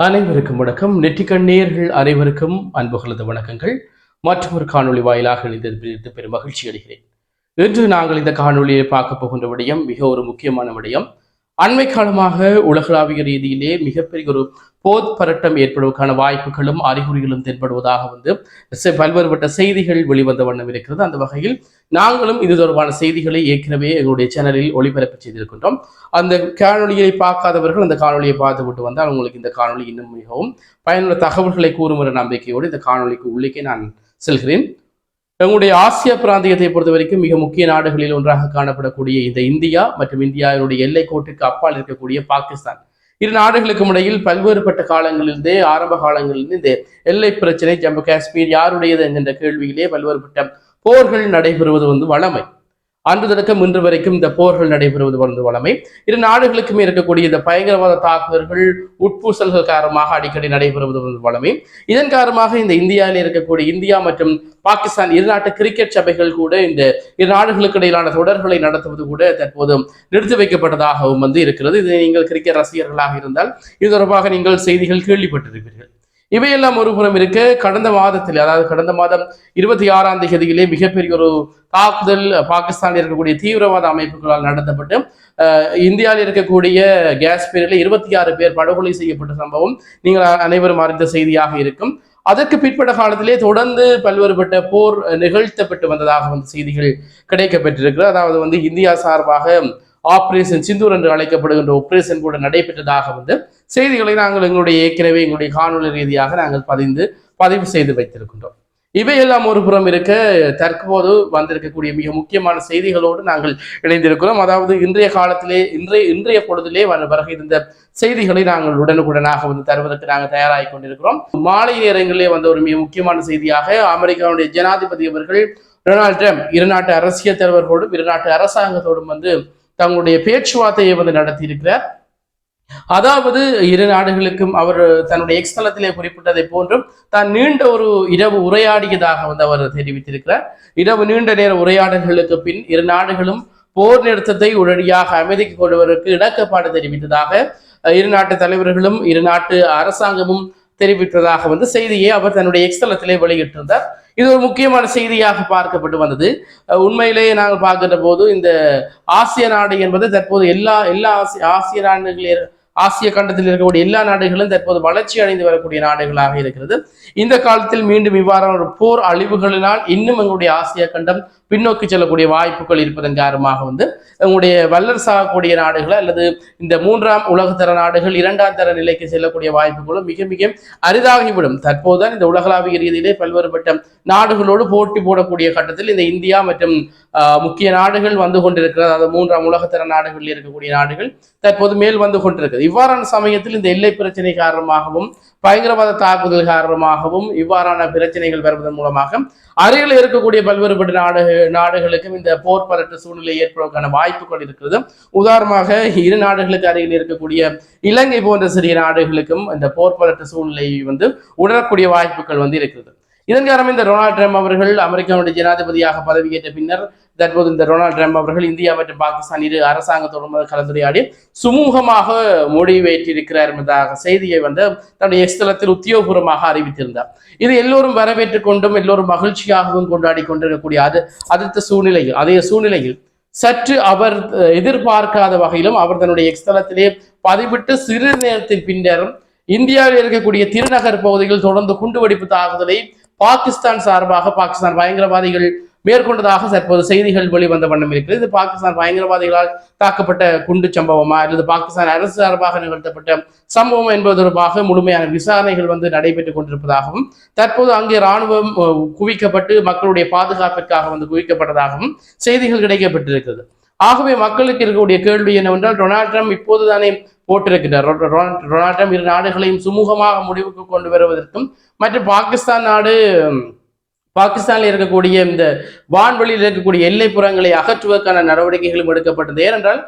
அனைவருக்கும் வணக்கம். நெற்றிக்கண் நேயர்கள் அனைவருக்கும் அன்புகளது வணக்கங்கள். மற்றொரு காணொளி வாயிலாக இணைந்து பெரும் மகிழ்ச்சி அடைகிறேன். இன்று நாங்கள் இந்த காணொளியை பார்க்க போகின்ற விடயம் மிக ஒரு முக்கியமான விடயம். அண்மை காலமாக உலகளாவிய ரீதியிலே மிகப்பெரிய ஒரு போத் பரட்டம் ஏற்படுவதற்கான வாய்ப்புகளும் அறிகுறிகளும் தென்படுவதாக வந்து பல்வேறுபட்ட செய்திகள் வெளிவந்த வண்ணம் இருக்கிறது. அந்த வகையில் நாங்களும் இது தொடர்பான செய்திகளை ஏற்கனவே எங்களுடைய சேனலில் ஒளிபரப்பு செய்திருக்கின்றோம். அந்த காணொலியை பார்க்காதவர்கள் அந்த காணொளியை பார்த்துவிட்டு வந்தால் உங்களுக்கு இந்த காணொளி இன்னும் மிகவும் பயனுள்ள தகவல்களை கூறும் ஒரு நம்பிக்கையோடு இந்த காணொளிக்கு உள்ளே நான் செல்கிறேன். எங்களுடைய ஆசிய பிராந்தியத்தை பொறுத்த வரைக்கும் மிக முக்கிய நாடுகளில் ஒன்றாக காணப்படக்கூடிய இந்த இந்தியா மற்றும் இந்தியாவினுடைய எல்லை கோட்டுக்கு அப்பால் இருக்கக்கூடிய பாகிஸ்தான். இரு நாடுகளுக்கும் இடையில் பல்வேறுபட்ட காலங்களிலிருந்தே ஆரம்ப காலங்களிலிருந்து இந்த எல்லை பிரச்சனை ஜம்மு காஷ்மீர் யாருடையது என்கின்ற கேள்வியிலே பல்வேறுபட்ட போர்கள் நடைபெறுவது வந்து வளமை அன்று தொடக்கம் இன்று வரைக்கும் இந்த போர்கள் நடைபெறுவது வந்து வளமை. இரு நாடுகளுக்குமே இருக்கக்கூடிய இந்த பயங்கரவாத தாக்குதல்கள் உட்பூசல்கள் காரணமாக அடிக்கடி நடைபெறுவது வந்து வளமை. இதன் காரணமாக இந்த இந்தியாவில் இருக்கக்கூடிய இந்தியா மற்றும் பாகிஸ்தான் இரு நாட்டு கிரிக்கெட் சபைகள் கூட இந்த இரு நாடுகளுக்கு இடையிலான தொடர்களை நடத்துவது கூட தற்போது நிறுத்தி வைக்கப்பட்டதாகவும் வந்து இருக்கிறது. இது நீங்கள் கிரிக்கெட் ரசிகர்களாக இருந்தால் இது தொடர்பாக நீங்கள் செய்திகள் கேள்விப்பட்டிருப்பீர்கள். இவையெல்லாம் ஒரு புறம் இருக்க. கடந்த மாதத்தில் அதாவது கடந்த மாதம் இருபத்தி ஆறாம் தேதியிலே மிகப்பெரிய ஒரு தாக்குதல் பாகிஸ்தானில் இருக்கக்கூடிய தீவிரவாத அமைப்புகளால் நடத்தப்பட்டு இந்தியாவில் இருக்கக்கூடிய காஷ்மீரில் இருபத்தி ஆறு பேர் படுகொலை செய்யப்பட்ட சம்பவம் நீங்கள் அனைவரும் அறிந்த செய்தியாக இருக்கும். அதற்கு பிற்பட்ட காலத்திலே தொடர்ந்து பல்வேறுபட்ட போர் நிகழ்த்தப்பட்டு வந்ததாக வந்து செய்திகள் கிடைக்கப்பட்டிருக்கிறது அதாவது வந்து இந்தியா சார்பாக ஆபரேஷன் சிந்தூர் என்று அழைக்கப்படுகின்ற ஆபரேஷன் கூட நடைபெற்றதாக வந்து செய்திகளை நாங்கள் எங்களுடைய ஏற்கனவே எங்களுடைய காணொலி ரீதியாக நாங்கள் பதிந்து பதிவு செய்து வைத்திருக்கின்றோம். இவையெல்லாம் ஒரு புறம் இருக்க தற்போது வந்திருக்கக்கூடிய மிக முக்கியமான செய்திகளோடு நாங்கள் இணைந்திருக்கிறோம். அதாவது இன்றைய காலத்திலே இன்றைய இன்றைய பொழுதிலே வர வருகை இருந்த செய்திகளை நாங்கள் உடனுக்குடனாக வந்து தருவதற்கு நாங்கள் தயாராகி கொண்டிருக்கிறோம். மாலை நேரங்களிலே வந்த ஒரு மிக முக்கியமான செய்தியாக அமெரிக்காவுடைய ஜனாதிபதி அவர்கள் டொனால்ட் ட்ரம்ப் இருநாட்டு அரசியல் தலைவர்களோடும் இரு நாட்டு அரசாங்கத்தோடும் வந்து தங்களுடைய பேச்சுவார்த்தையை வந்து நடத்தியிருக்கிறார். அதாவது இரு நாடுகளுக்கும் அவர் தன்னுடைய எக்ஸ்தலத்திலே குறிப்பிட்டதை போன்றும் தான் நீண்ட ஒரு இரவு உரையாடியதாக வந்து அவர் தெரிவித்திருக்கிறார். இரவு நீண்ட நேர உரையாடல்களுக்கு பின் இரு நாடுகளும் போர் நிறுத்தத்தை உடனடியாக அமைதிக்கு கொள்வதற்கு இடக்கப்பாடு தெரிவித்ததாக இரு நாட்டு தலைவர்களும் இரு நாட்டு அரசாங்கமும் தெரிவித்ததாக வந்து செய்தியை அவர் தன்னுடைய எக்ஸ்தலத்திலே வெளியிட்டிருந்தார். இது ஒரு முக்கியமான செய்தியாக பார்க்கப்பட்டு வந்தது. உண்மையிலேயே நாங்கள் பார்க்கின்ற போது இந்த ஆசிய நாடு என்பது தற்போது எல்லா எல்லா ஆசிய ஆசிய நாடுகளில் ஆசிய கண்டத்தில் இருக்கக்கூடிய எல்லா நாடுகளும் தற்போது வளர்ச்சி அடைந்து வரக்கூடிய நாடுகளாக இருக்கிறது. இந்த காலத்தில் மீண்டும் இவ்வாறான ஒரு போர் அழிவுகளினால் இன்னும் எங்களுடைய ஆசிய கண்டம் பின்னோக்கி செல்லக்கூடிய வாய்ப்புகள் இருப்பதன் காரணமாக வந்து எங்களுடைய வல்லரசாகக்கூடிய நாடுகள் அல்லது இந்த மூன்றாம் உலகத்தர நாடுகள் இரண்டாம் தர நிலைக்கு செல்லக்கூடிய வாய்ப்புகளும் மிக மிக அரிதாகிவிடும். தற்போதுதான் இந்த உலகளாவிய ரீதியிலே பல்வேறுபட்ட நாடுகளோடு போட்டி போடக்கூடிய கட்டத்தில் இந்த இந்தியா மற்றும் முக்கிய நாடுகள் வந்து கொண்டிருக்கிறது. அதாவது மூன்றாம் உலகத்தர நாடுகளில் இருக்கக்கூடிய நாடுகள் தற்போது மேல் வந்து கொண்டிருக்கிறது. இவ்வாறான சமயத்தில் இந்த எல்லை பிரச்சனை காரணமாகவும் பயங்கரவாத தாக்குதல் காரணமாகவும் இவ்வாறான பிரச்சனைகள் வருவதன் மூலமாக அருகில் இருக்கக்கூடிய பல்வேறுபட்ட நாடு நாடுகளுக்கும் இந்த போர் பரட்டு சூழ்நிலை ஏற்படுவதற்கான வாய்ப்புகள் இருக்கிறது. உதாரணமாக இரு நாடுகளுக்கு அருகில் இருக்கக்கூடிய இலங்கை போன்ற சிறிய நாடுகளுக்கும் இந்த போர் பரட்டு சூழ்நிலை வந்து உணரக்கூடிய வாய்ப்புகள் வந்து இருக்கிறது. இதன் காரணம் இந்த டொனால்ட் ட்ரம்ப் அவர்கள் அமெரிக்காவுடைய ஜனாதிபதியாக பதவியேற்ற பின்னர் தற்போது இந்த டொனால்ட் ட்ரம்ப் அவர்கள் இந்தியா மற்றும் பாகிஸ்தான் இரு அரசாங்கத்தோடு கலந்துரையாடி சுமூகமாக முடிவேற்றிருக்கிறார் என்பதாக செய்தியை வந்து தன்னுடைய எக்ஸ்தலத்தில் உத்தியோகபூர்வமாக அறிவித்திருந்தார். இது எல்லோரும் வரவேற்றுக் கொண்டும் எல்லோரும் மகிழ்ச்சியாகவும் கொண்டாடி கொண்டிருக்கக்கூடிய அது அடுத்த சூழ்நிலையில் அதே சூழ்நிலையில் சற்று அவர் எதிர்பார்க்காத வகையிலும் அவர் தன்னுடைய எக்ஸ்தலத்திலே பதிவிட்டு சிறு நேரத்தின் பின்னரும் இந்தியாவில் இருக்கக்கூடிய திருநகர் பகுதியில் தொடர்ந்து குண்டுவெடிப்பு தாக்குதலை பாகிஸ்தான் சார்பாக பாகிஸ்தான் பயங்கரவாதிகள் மேற்கொண்டதாக தற்போது செய்திகள் வெளிவந்த வண்ணம் இருக்கிறது. இது பாகிஸ்தான் பயங்கரவாதிகளால் தாக்கப்பட்ட குண்டு சம்பவமா? அல்லது பாகிஸ்தான் அரசு சார்பாக நிகழ்த்தப்பட்ட சம்பவம் என்பது தொடர்பாக முழுமையான விசாரணைகள் வந்து நடைபெற்றுக் கொண்டிருப்பதாகவும் தற்போது அங்கே ராணுவம் குவிக்கப்பட்டு மக்களுடைய பாதுகாப்பிற்காக வந்து குவிக்கப்பட்டதாகவும் செய்திகள் கிடைக்கப்பட்டிருக்கிறது. ஆகவே மக்களுக்கு இருக்கக்கூடிய கேள்வி என்னவென்றால் டொனால்ட் ட்ரம்ப் இப்போதுதானே போட்டிருக்கின்ற இரு நாடுகளையும் சுமூகமாக முடிவுக்கு கொண்டு வருவதற்கும் மற்றும் பாகிஸ்தான் நாடு பாகிஸ்தானில் இருக்கக்கூடிய இந்த வான்வெளியில் இருக்கக்கூடிய எல்லைப்புறங்களை அகற்றுவதற்கான நடவடிக்கைகளும் எடுக்கப்பட்டது. ஏனென்றால்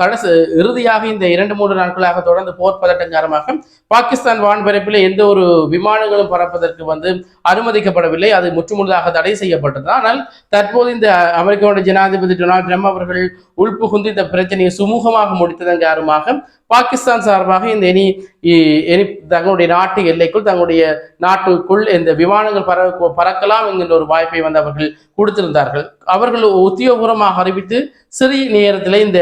கடைசி இறுதியாக இந்த இரண்டு மூன்று நாட்களாக தொடர்ந்து போர் பதட்டம் காரணமாக பாகிஸ்தான் வான்பரப்பில் எந்த ஒரு விமானங்களும் பறப்பதற்கு வந்து அனுமதிக்கப்படவில்லை. அது முற்றுமுழுதாக தடை செய்யப்பட்டது. ஆனால் தற்போது இந்த அமெரிக்காவோட ஜனாதிபதி டொனால்ட் ட்ரம்ப் அவர்கள் உள்புகுந்து இந்த பிரச்சனையை சுமூகமாக முடித்ததன் காரணமாக பாகிஸ்தான் சார்பாக இந்த இனி எனி இனி தங்களுடைய நாட்டு எல்லைக்குள் தங்களுடைய நாட்டுக்குள் இந்த விமானங்கள் பற பறக்கலாம் என்கின்ற ஒரு வாய்ப்பை வந்து அவர்கள் கொடுத்திருந்தார்கள். அவர்கள் உத்தியோகபூர்வமாக அறிவித்து சிறிய நேரத்திலே இந்த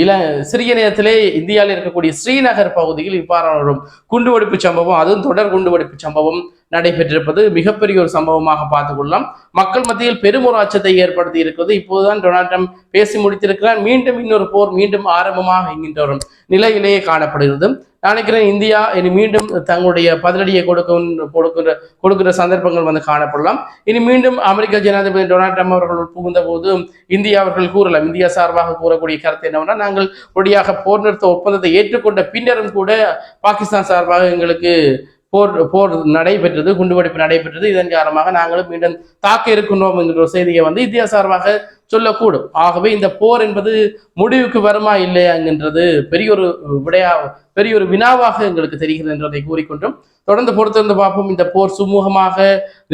இள சிறிய நேரத்திலே இந்தியாவில் இருக்கக்கூடிய ஸ்ரீநகர் பகுதியில் இவ்வாறான ஒரு குண்டுவெடிப்பு சம்பவம் அதுவும் தொடர் குண்டுவெடிப்பு சம்பவம் நடைபெற்றிருப்பது மிகப்பெரிய ஒரு சம்பவமாக பார்த்துக் கொள்ளலாம் மக்கள் மத்தியில் பெரும் ஒரு அச்சத்தை ஏற்படுத்தி இருக்கிறது. இப்போதுதான் டொனால்ட் ட்ரம்ப் பேசி முடித்திருக்கிறார். மீண்டும் இன்னொரு போர் மீண்டும் ஆரம்பமாக என்கின்ற ஒரு நிலையிலேயே காணப்படுகிறது. நினைக்கிறேன் இந்தியா இனி மீண்டும் தங்களுடைய பதிலடியை கொடுக்க கொடுக்கிற கொடுக்கிற சந்தர்ப்பங்கள் வந்து காணப்படலாம். இனி மீண்டும் அமெரிக்க ஜனாதிபதி டொனால்ட் ட்ரம்ப் அவர்கள் புகுந்த போது இந்தியா அவர்கள் கூறலாம். இந்தியா சார்பாக கூறக்கூடிய கருத்து என்னவென்றால் நாங்கள் ஒடியாக போர் நிறுத்த ஒப்பந்தத்தை ஏற்றுக்கொண்ட பின்னரும் கூட பாகிஸ்தான் சார்பாக எங்களுக்கு போர் போர் நடைபெற்றது குண்டுவெடிப்பு நடைபெற்றது. இதன் காரணமாக நாங்களும் மீண்டும் தாக்க இருக்கின்றோம் என்கிற ஒரு செய்தியை வந்து இத்தியாசாரமாக சொல்லக்கூடும். ஆகவே இந்த போர் என்பது முடிவுக்கு வருமா இல்லையா என்கின்றது பெரிய ஒரு விடையா பெரிய ஒரு வினாவாக எங்களுக்கு தெரிகிறது என்றதை கூறிக்கொண்டும் தொடர்ந்து பொறுத்திருந்து பார்ப்போம். இந்த போர் சுமூகமாக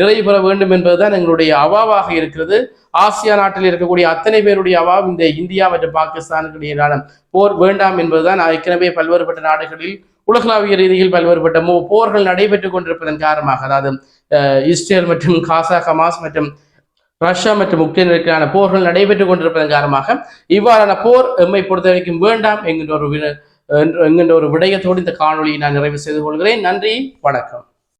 நிறைவு பெற வேண்டும் என்பதுதான் எங்களுடைய அவாவாக இருக்கிறது. ஆசியா நாட்டில் இருக்கக்கூடிய அத்தனை பேருடைய அவாவும் இந்த இந்தியா மற்றும் பாகிஸ்தானுக்கு இடையிலான போர் வேண்டாம் என்பதுதான். ஏற்கனவே பல்வேறுபட்ட நாடுகளில் உலகளாவிய ரீதியில் பல்வேறுபட்ட மோ போர்கள் நடைபெற்றுக் கொண்டிருப்பதன் காரணமாக அதாவது இஸ்ரேல் மற்றும் காசா ஹமாஸ் மற்றும் ரஷ்யா மற்றும் உக்ரைனுக்கான போர்கள் நடைபெற்றுக் கொண்டிருப்பதன் காரணமாக இவ்வாறான போர் எம்மை பொறுத்த வரைக்கும் வேண்டாம் என்கின்ற ஒரு என்கின்ற ஒரு விடயத்தோடு இந்த காணொளியை நான் நிறைவு செய்து கொள்கிறேன். நன்றி வணக்கம்.